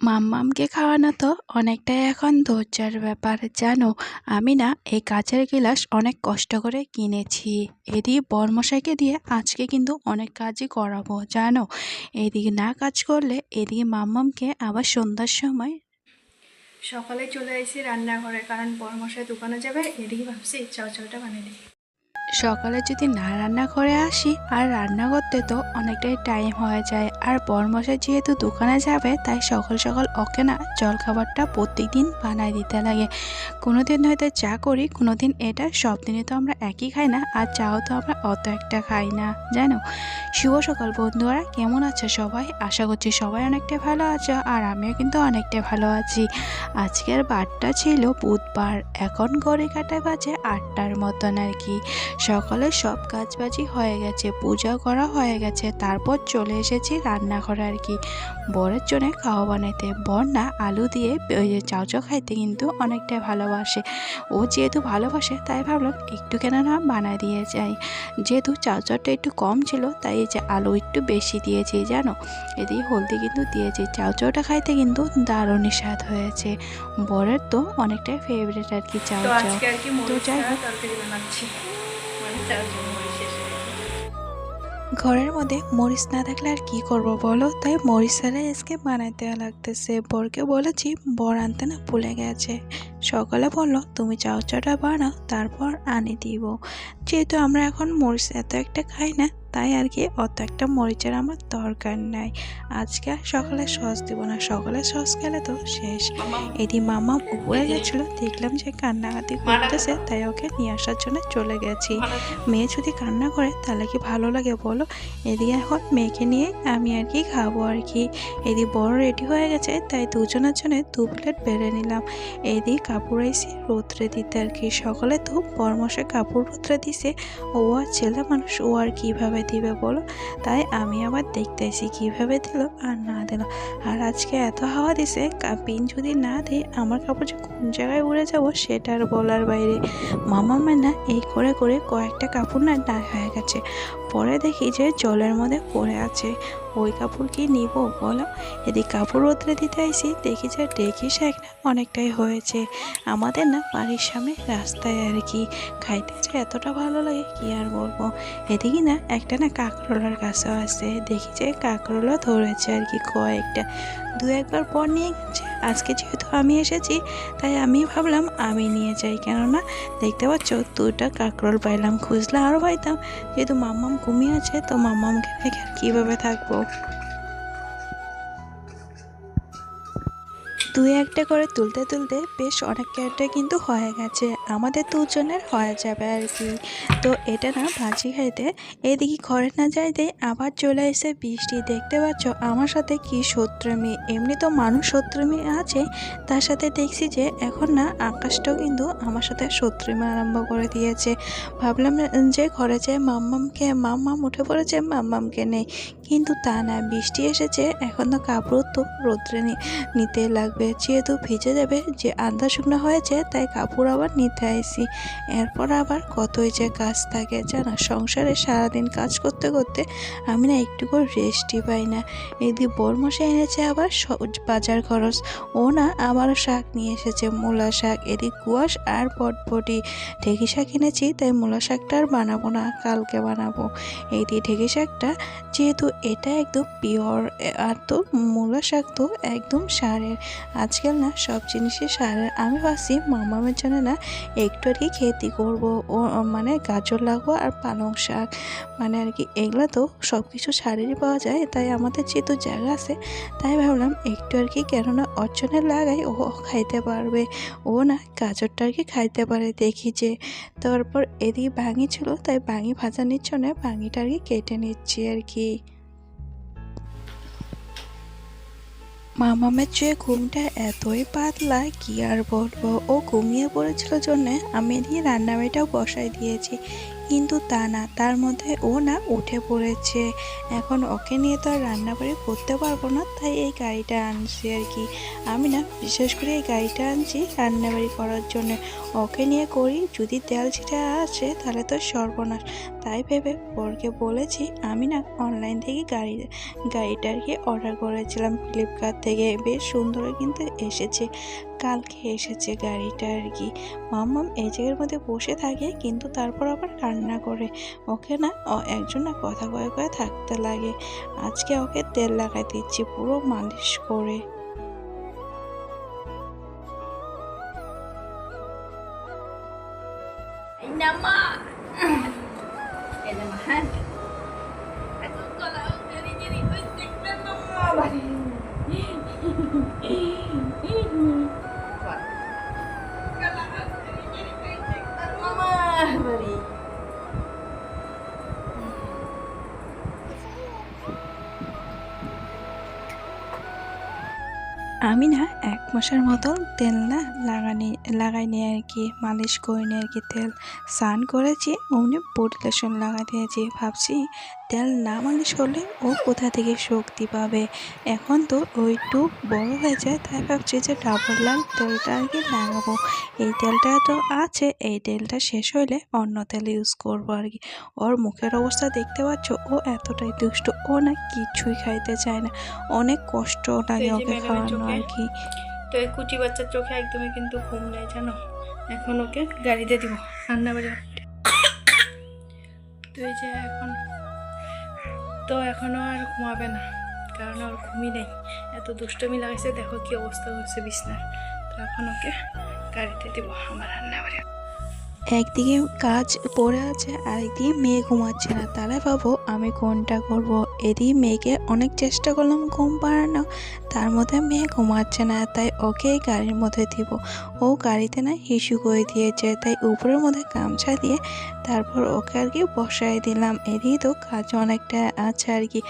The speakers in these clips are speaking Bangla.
মাম্মামকে খাওয়ানো তো অনেকটাই এখন ধৈর্যের ব্যাপার, জানো। আমি না এই কাচের গিলাস অনেক কষ্ট করে কিনেছি। এদিকে বর্মশাইকে দিয়ে আজকে কিন্তু অনেক কাজই করাবো, জানো। এদিকে না কাজ করলে এদিকে মাম্মামকে আবার সন্ধ্যার সময় সকালে চলে এসেছি রান্নাঘরে, কারণ বড়মশাই দোকানে যাবে, এদিকে ভাবছি চলচলটা বানিয়ে দিই। সকালে যদি না রান্না করে আসি, আর রান্না করতে তো অনেকটাই টাইম হয়ে যায়। আর বরমশাই যেহেতু দোকানে যাবে, তাই সকাল সকাল ওকে না জলখাবারটা প্রত্যেকদিন বানাই দিতে লাগে। কোনো দিন হয়তো চা করি কোনো দিন এটা, সব দিনে তো আমরা একই খাই না, আর চাও তো আমরা অত একটা খাই না। জানো? শুভ সকাল বন্ধুরা, কেমন আছো সবাই? আশা করছি সবাই অনেকটা ভালো আছো, আর আমিও কিন্তু অনেকটা ভালো আছি। আজকের বারটা ছিল বুধবার, এখন ঘড়ি কাটায় বাজে আটটার মতন আর কি। সকালে সব কাজবাজি হয়ে গেছে পূজা করা হয়ে গেছে তারপর চলে এসেছি রান্নাঘরে আর কি। বরের জন্য খাওয়া বানাইতে। বর না আলু দিয়ে ওই যে চাউচাও খাইতে কিন্তু অনেকটাই ভালোবাসে। ও যেহেতু ভালোবাসে তাই ভাবলাম একটু কেন না বানায় দিয়ে যাই। যেহেতু চাউচাটা একটু কম ছিল তাই এই যে আলু একটু বেশি দিয়েছি জানো? এদিকে হলদি কিন্তু দিয়েছি। চাউচাওটা খাইতে কিন্তু দারুণ স্বাদ হয়েছে। বরের তো অনেকটাই ফেভারিট আর কি চাউচাও কি তো যাই হোক। তরকারি বানাচ্ছি। ঘরের মধ্যে মরিচ না থাকলে আর কি করব বলো? তাই মরিচ ছাড়া আজকে বানাইতে লাগতেছে। বরকে বলেছি, বর আনতে না ভুলে গেছে। সকালে বলল, তুমি চাউচাটা বানাও, তারপর আনি দিব। যেহেতু আমরা এখন মরিচ এত একটা খাই না, তাই আর কি অত একটা মরিচের আমার দরকার নাই। আজকে সকালে সস দিব না, সকালে সস খেলে তো শেষ। এদি মামা উপরে গেছিল, দেখলাম যে কান্নাকাতি করতেছে, তাই ওকে নিয়ে আসার জন্য চলে গেছি। মেয়ে যদি কান্না করে, তাহলে কি ভালো লাগে বলো? এদিকে এখন মেয়েকে নিয়ে আমি আর কি খাব আর কি। এদি বড় রেডি হয়ে গেছে, তাই দুজনের জন্য দু প্লেট বেড়ে নিলাম। এদিকে কাপড় আইসি রোদ্রে দিতে আর কি। সকালে তো বরমশে কাপড় রোদ্রে দিছে। ও আর ছেলে মানুষ, ও আর কীভাবে দিবে বলো? তাই আমি আবার দেখতে আসি কীভাবে দিল আর না দিল। আর আজকে এত হাওয়া দিছে পিন যদি না দিই আমার কাপড় যে কোন জায়গায় উড়ে যাব সেটা আর বলার বাইরে। মামা না এই করে করে কয়েকটা কাপড় না না হয়ে গেছে। পরে দেখি যে জলের মধ্যে পড়ে আছে। ওই কাপড় কি নিব বলো? এদিকে কাপড় রোদ্রে দিতে আইসি, দেখি যে ডেকি শাক না, অনেকটাই হয়েছে। আমাদের না বাড়ির সামনে রাস্তায় আর কি। খাইতে যে এতটা ভালো লাগে, কি আর বলব? এদিকে না একটা না কাঁকরোলার গাছও আছে। দেখি যে কাঁকরোলা ধরেছে আর কি কয়েকটা। দু একবার পর নিয়ে গেছে আজকে যেহেতু আমি এসেছি, তাই আমি ভাবলাম আমি নিয়ে যাই। কেননা দেখতে পাচ্ছ, দুটা কাকরোল পাইলাম, খুঁজলে আরও পাইতাম। যেহেতু মাম্মাম ঘুমিয়ে আছে, তো মাম্মামকে রেখে কীভাবে থাকব? দুই একটা করে তুলতে তুলতে বেশ অনেক ক্যারেটে কিন্তু হয়ে গেছে। আমাদের দুজনের হয়ে যাবে আর কি। তো এটা না ভাজি খাইতে, এদিকে ঘরে না যাইতে আবার চলে এসে বৃষ্টি দেখতে পাচ্ছ আমার সাথে কি শত্রুমি। এমনি তো মানুষ শত্রুমি আছে, তার সাথে দেখছি যে এখন না আকাশটাও কিন্তু আমার সাথে শত্রুমি আরম্ভ করে দিয়েছে। ভাবলাম যে ঘরে যে মাম্মামকে, মাম্মাম উঠে পড়েছে, মাম্মামকে নেই। কিন্তু তা না, বৃষ্টি এসেছে, এখন তো কাপড় তো রোদ্রে নিতে লাগবে। যেহেতু ভিজে যাবে, যে আধা শুকনো হয়েছে তাই কাপড় আবার নিতে আইসি। এরপর আবার কতই যে কাজ থাকে, জানো? সংসারে সারাদিন কাজ করতে করতে আমি না একটু করে রেস্টই পাই না। এদিকে বরমশাই এনেছে আবার বাজার খরচ। ও না আবারও শাক নিয়ে এসেছে, মূলা শাক, এদিক কুয়াশ আর পটপটি। ঢেঁকি শাক এনেছি, তাই মূলা শাকটা আর বানাবো না, কালকে বানাবো। এই দিয়ে ঢেঁকি শাকটা, যেহেতু এটা একদম পিওর আর তো মূলা শাক তো একদম সারের। আজকাল না সব জিনিসই সারের আমি ভাবছি মামামের জন্য না একটু আর কি খেতি করব। ও মানে গাজর লাগবো আর পালং শাক মানে আর কি এগুলো তো সব কিছু সারেরই পাওয়া যায়, তাই আমাদের যেহেতু জায়গা আছে, তাই ভাবলাম একটু আর কি কেননা অর্জনে লাগাই ও খাইতে পারবে। ও না গাজরটা আর কি খাইতে পারে, দেখি যে। তারপর এদিকে ভাঙি ছিল, তাই ভাঙি ভাজা নিচ্ছ না ভাঙিটা আর কি কেটে নিচ্ছি আর কি। মামামের চেয়ে ঘুমটা এতই পাতলা, কি আর বলব? ও ঘুমিয়ে পড়েছিল জন্যে আমি দিয়ে রান্নাবাড়িটাও বসাই দিয়েছি। কিন্তু তা না, তার মধ্যে ও না উঠে পড়েছে। এখন ওকে নিয়ে তো আর রান্নাবাড়ি করতে পারব না, তাই এই গাড়িটা আনছি আর কি। আমি না বিশেষ করে এই গাড়িটা আনছি রান্নাবাড়ি করার জন্য। ওকে নিয়ে করি, যদি তেল ছিটা আসে তাহলে তো সর্বনাশ। তাই ভেবে বরকে বলেছি, আমি না অনলাইন থেকে গাড়ি, গাড়িটা আর কি অর্ডার করেছিলাম ফ্লিপকার্ট থেকে। বেশ সুন্দর কিন্তু এসেছে। কালকে এসেছে গাড়িটা আর কি। মাম্মাম এই জায়গার মধ্যে বসে থাকে কিন্তু তারপর আবার কান্না করে। ওকে না, ও একজন না কথা কয়ে কয়ে থাকতে লাগে। আজকে ওকে তেল লাগাই দিচ্ছি, পুরো মালিশ করে। আমি এক মতন তেল না লাগানি লাগাইনি আর কি মালিশ করিনি আর কি তেল। স্নান করেছি অমনি বডি লোশন লাগাই দিয়েছি ভাবছি তেল না মালিশ করলে ও কোথা থেকে শক্তি পাবে? এখন তো ওই একটু বড় হয়ে যায় তাই ভাবছি যে ডাবল লাল তেলটা আর কি লাগাবো। এই তেলটা তো আছে এই তেলটা শেষ হইলে অন্য তেল ইউজ করব আর কি ওর মুখের অবস্থা দেখতে পাচ্ছ ও এতটাই দুষ্ট ও না কিছুই খাইতে চায় না। অনেক কষ্ট লাগে ওকে খাওয়ানো আর কি তো এই কুচি বাচ্চার চোখে একদমই কিন্তু ঘুম নেই, জানো? এখন ওকে গাড়িতে দিব রান্না বাড়ি তো এই যে এখন, তো এখনও আর ঘুমাবে না, কারণ ওর ঘুমই নেই। এত দুষ্টমি লাগাইছে, দেখো কি অবস্থা হয়েছে বিছনার। তো এখন ওকে গাড়িতে দিব, আমার রান্না বাড়ি একদিকে কাজ পড়ে আছে, আরেকদিকে মেয়ে ঘুমাচ্ছে না। তাহলে ভাবো আমি কোনটা করব? এদিকে মেয়েকে অনেক চেষ্টা করলাম, ঘুম পাড়ানো তার মধ্যে মেয়ে ঘুমাচ্ছে না, তাই ওকে গাড়ির মধ্যে দিব। ও গাড়িতে না হিসু করে দিয়েছে, তাই উপরের মধ্যে গামছা দিয়ে তারপর ওকে আর কি বসাই দিলাম। এদিকে তো কাজ অনেকটা আছে আর কি।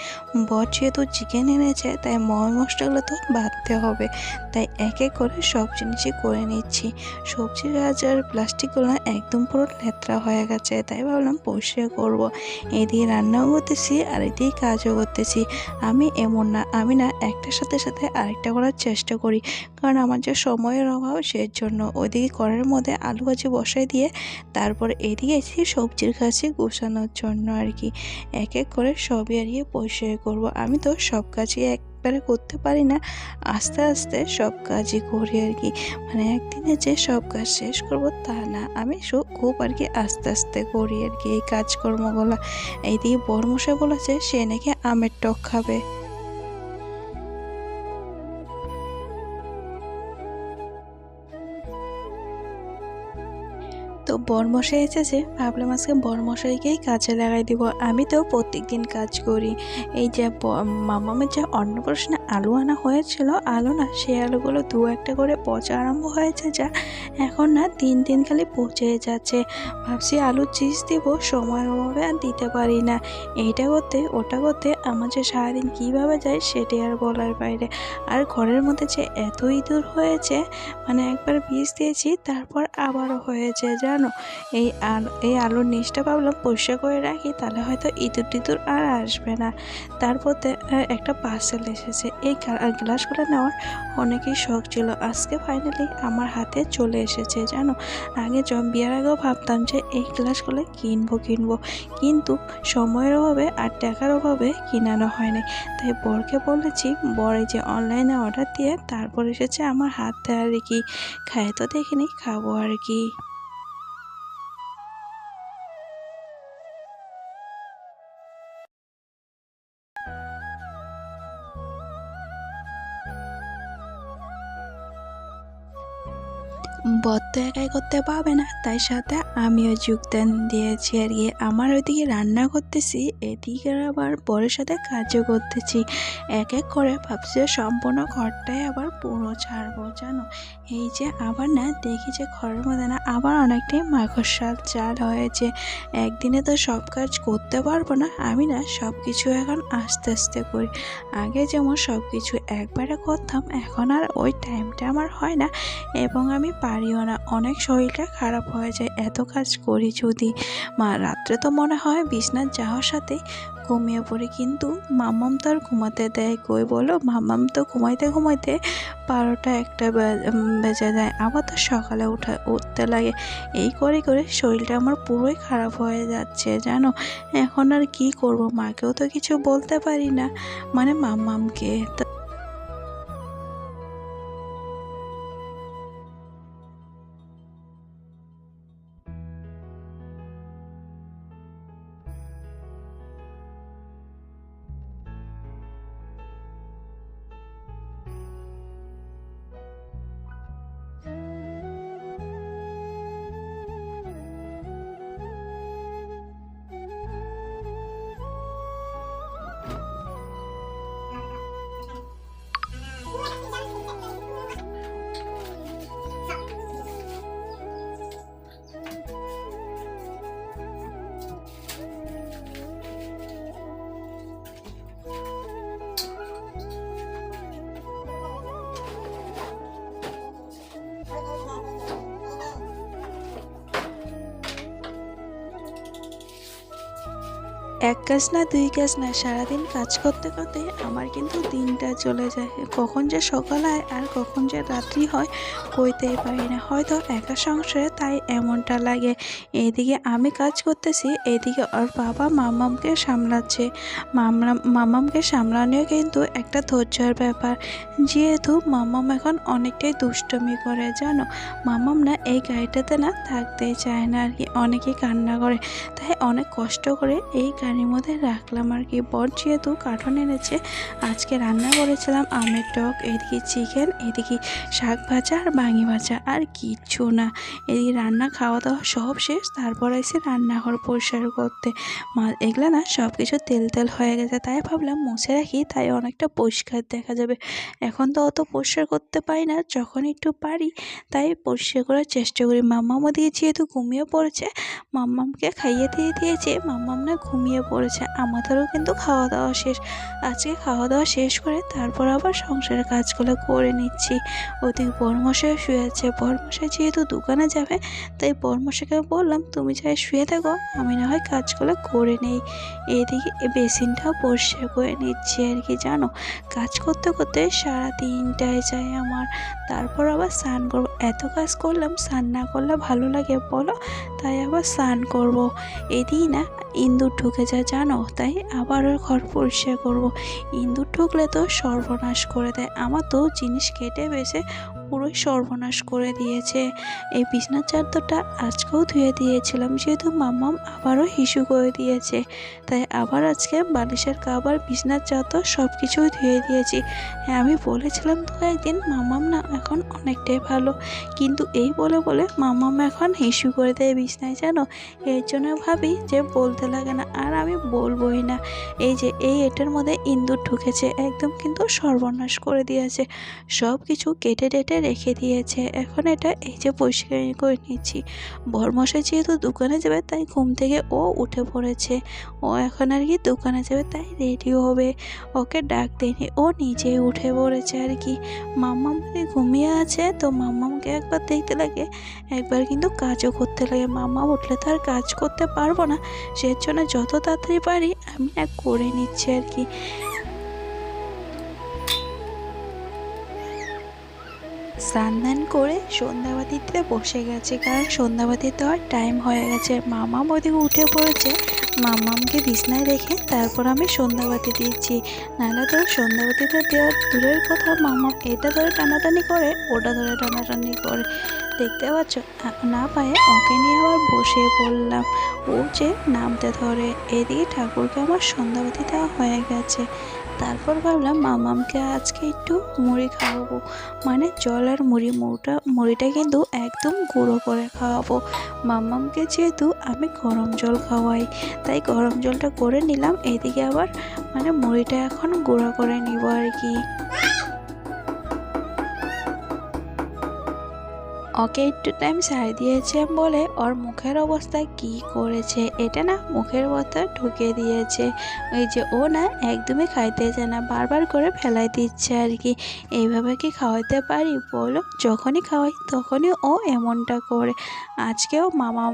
বর যেহেতু চিকেন এনেছে, তাই ময় মশলাগুলো তো বাঁধতে হবে। তাই এক এক করে সব জিনিসই করে নিচ্ছি। সবজি গাছ আর প্লাস্টিকগুলো একদম পুরো লেত্রা হয়ে গেছে, তাই ভাবলাম পরিষ্কার করব। এদিকে রান্নাও করতেছি, আর এদিকে কাজও করতেছি। আমি এমন না, আমি না একটার সাথে সাথে আরেকটা করার চেষ্টা করি। কারণ আমার যে সময়ের অভাব সেই জন্য ওইদিকে করার মধ্যে আলু ভাজি বসাই দিয়ে তারপর এদিকে এসে সবজির কাছে গোছানোর জন্য আর কি। এক এক করে সবই আর কি পরিষ্কার করব। আমি তো সব কাজই একবারে করতে পারি না, আস্তে আস্তে সব কাজই করি আর কি। মানে একদিনে যে সব কাজ শেষ করব তা না, আমি খুব আর কি আস্তে আস্তে করি আর কি এই কাজকর্মগুলো। এইদিকে বর্মশা বলেছে, সে নাকি আমের টক খাবে। তো বরমশাই এসেছে ভাবলাম আজকে বরমশাইকেই কাজে লাগাই দিব। আমি তো প্রত্যেক দিন কাজ করি। এই যে মামামের যে অন্নপ্রাশনে আলু আনা হয়েছিল। আলু না, সেই আলুগুলো দু একটা করে পচা আরম্ভ হয়েছে যা এখন না তিন দিন খালি পচে যাচ্ছে। ভাবছি আলু চিজ দিব সময়ের অভাবে আর দিতে পারি না। এইটা করতে, ওটা করতে আমার যে সারাদিন কীভাবে যায় সেটাই আর বলার বাইরে। আর ঘরের মধ্যে যে এত ইঁদুর হয়েছে মানে একবার বীজ দিয়েছি, তারপর আবারও হয়েছে, জানো? এই আল, এই আলুর নিচটা ভাবলাম পরিষ্কার করে রাখি, তাহলে হয়তো ইঁদুর টিঁদুর আর আসবে না। তারপর একটা পার্সেল এসেছে। এই গ্লাসগুলো নেওয়ার অনেকই শখ ছিল। আজকে ফাইনালি আমার হাতে চলে এসেছে, জানো? আগে বিয়ার আগেও ভাবতাম যে এই গ্লাসগুলো কিনবো কিনবো। কিন্তু সময়ের অভাবে আর টাকার অভাবে কিনানো হয়নি। তাই বরকে বলেছি, বর যে অনলাইনে অর্ডার দিয়ে তারপর এসেছে আমার হাতে আর কি। খায় তো দেখিনি, খাব আর কি। বর তো একাই করতে পারবে না। তাই সাথে আমিও যোগদান দিয়েছি আর কি। আমার ওইদিকে রান্না করতেছি, এদিকে আবার বরের সাথে কাজও করতেছি। এক এক করে ভাবছি সম্পূর্ণ ঘরটাই আবার পুরো ছাড়বো, জানো? এই যে আবার না, দেখি যে ঘরের মধ্যে না আবার অনেকটাই মাকড়সাল চাল হয়েছে। একদিনে তো সব কাজ করতে পারব না। আমি না সব কিছু এখন আস্তে আস্তে করি। আগে যেমন সব কিছু একবারে করতাম, এখন আর ওই টাইমটা আমার হয় না। এবং আমি পারিও না অনেক শরীরটা খারাপ হয়ে যায়। এত কাজ করি যদি, মা, রাত্রে তো মনে হয় বিছনার যাওয়ার সাথে ঘুমিয়ে পড়ে। কিন্তু মাম্মাম তো আর ঘুমাতে দেয় কই বলো? মাম্মাম তো ঘুমাইতে ঘুমাইতে বারোটা একটা বেজে দেয় আবার তো সকালে উঠা, উঠতে লাগে। এই করে করে শরীরটা আমার পুরোই খারাপ হয়ে যাচ্ছে, জানো? এখন আর কি করব? মাকেও তো কিছু বলতে পারি না। মানে মাম্মামকে তো এক কাজ না, দুই কাজ না, সারাদিন কাজ করতে করতে আমার কিন্তু দিনটা চলে যায়। কখন যে সকাল হয় আর কখন যে রাত্রি হয় কইতেই পারি না। হয়তো একা সংসারে তাই এমনটা লাগে। এইদিকে আমি কাজ করতেছি, এইদিকে ওর বাবা মামামকে সামলাচ্ছে। মামলা, মামামকে সামলানো কিন্তু একটা ধৈর্যের ব্যাপার। যেহেতু মামাম এখন অনেকটাই দুষ্টমি করে, জানো? মামাম না এই গাড়িটাতে না থাকতেই চায় না আর কি অনেকে কান্না করে, তাই অনেক কষ্ট করে এই গাড়ির মধ্যে রাখলাম আর কি। বর যেহেতু কার্টন এনেছে, আজকে রান্না করেছিলাম আমের টক, এদিকে চিকেন, এদিকে শাক ভাজা আর বাঙি ভাজা আর কিচ্ছু না। এদিকে রান্না খাওয়া দাওয়া সব শেষ, তারপর এসে রান্নাঘর পরিষ্কার করতে। মা, এগুলো না সব কিছু তেল তেল হয়ে গেছে, তাই ভাবলাম মুছে রাখি, তাই অনেকটা পরিষ্কার দেখা যাবে। এখন তো অত পরিষ্কার করতে পারি না, যখন একটু পারি, তাই পরিষ্কার করার চেষ্টা করি। মাম্মামও দিয়ে যেহেতু ঘুমিয়ে পড়েছে, মাম্মামকে খাইয়ে দিয়ে দিয়েছে, মাম্মাম না ঘুমিয়ে পড়েছে। আমাদেরও কিন্তু খাওয়া দাওয়া শেষ। আজকে খাওয়া দাওয়া শেষ করে তারপর আবার সংসারের কাজগুলো করে নিচ্ছি। ওদিকে বরমশাই শুয়েছে। বরমশাই যেহেতু দোকানে যাবে, তাই বরমশাইকে বললাম, তুমি যাই শুয়ে থাকো, আমি না হয় কাজগুলো করে নেই। এদিকে বেসিনটাও পরিষ্কার করে নিচ্ছি আর কি, জানো? কাজ করতে করতে সারা দিনটায় যায় আমার। তারপর আবার স্নান করব। এত কাজ করলাম, স্নান না করলে ভালো লাগে বলো? তাই আবার স্নান করব। এদিই না ইন্দুর ঢুকে যায়, জানো? তাই আবার ঘর পরিষ্কার করব। ইন্দুর ঢুকলে তো সর্বনাশ করে দেয়। আমার তো জিনিস কেটে বেছে পুরোই সর্বনাশ করে দিয়েছে। এই বিছনার চাদরটা আজকেও ধুয়ে দিয়েছিলাম, যেহেতু মাম্মাম আবারও হিসু করে দিয়েছে। তাই আবার আজকে বালিশের কাবার বিছনার চাদর সব কিছুই ধুয়ে দিয়েছি। হ্যাঁ আমি বলেছিলাম তো একদিন মাম্মাম না এখন অনেকটাই ভালো, কিন্তু এই বলে বলে মাম্মাম এখন হিসু করে দেয় বিছনায়, জানো? এর জন্য ভাবি যে বলতে লাগে না, আর আমি বলবোই না। এই যে, এই এটার মধ্যে ইন্দুর ঢুকেছে, একদম কিন্তু সর্বনাশ করে দিয়েছে। সব কিছু কেটে টেটে রেখে দিয়েছে। এখন এটা এই যে পরিষ্কার করে নিচ্ছি। বরমশাই যেহেতু দোকানে যাবে, তাই ঘুম থেকে ও উঠে পড়েছে। ও এখন আর কি দোকানে যাবে, তাই রেডি হবে। ওকে ডাক দেয়নি, ও নিজে উঠে পড়েছে আর কি। মাম্মাম ঘুমিয়ে আছে, তো মাম্মামকে একবার দেখতে লাগে, একবার কিন্তু কাজও করতে লাগে। মাম্মা উঠলে তো আর কাজ করতে পারব না সেই জন্য যত তাড়াতাড়ি পারি আমি না করে নিচ্ছি আর কি। স্নান দান করে সন্ধ্যাবাতিতে বসে গেছে। কারণ সন্ধ্যাবাতি দেওয়ার টাইম হয়ে গেছে। মামাম ওদিকে উঠে পড়েছে। মামামকে বিছনায় রেখে তারপর আমি সন্ধ্যাবাতি দিয়েছি নাহলে তো সন্ধ্যাবাতিটা দেওয়ার দূরের কথা মামাম এটা ধরে টানাটানি করে, ওটা ধরে টানাটানি করে। দেখতে পাচ্ছ? না পায়ে ওকে নিয়ে আবার বসে পড়লাম। ও যে নামতে ধরে। এদিকে ঠাকুরকে আমার সন্ধ্যাবাতি দেওয়া হয়ে গেছে। তারপর ভাবলাম, মামামকে আজকে একটু মুড়ি খাওয়াবো। মানে জল আর মুড়ি, মুড়িটা মুড়িটা কিন্তু একদম গুঁড়ো করে খাওয়াবো। মামামকে যেহেতু আমি গরম জল খাওয়াই, তাই গরম জলটা করে নিলাম। এদিকে আবার মানে মুড়িটা এখন গুঁড়ো করে নিব আর কি। ওকে একটু টাইম সারি দিয়েছে বলে ওর মুখের অবস্থা কি করেছে এটা না মুখের মতো ঢুকে দিয়েছে। ওই যে ও না একদমই খাইতেছে না, বারবার করে ফেলাই দিচ্ছে আর কি। এইভাবে কি খাওয়াইতে পারি বলো? যখনই খাওয়াই তখনই ও এমনটা করে। আজকেও মামা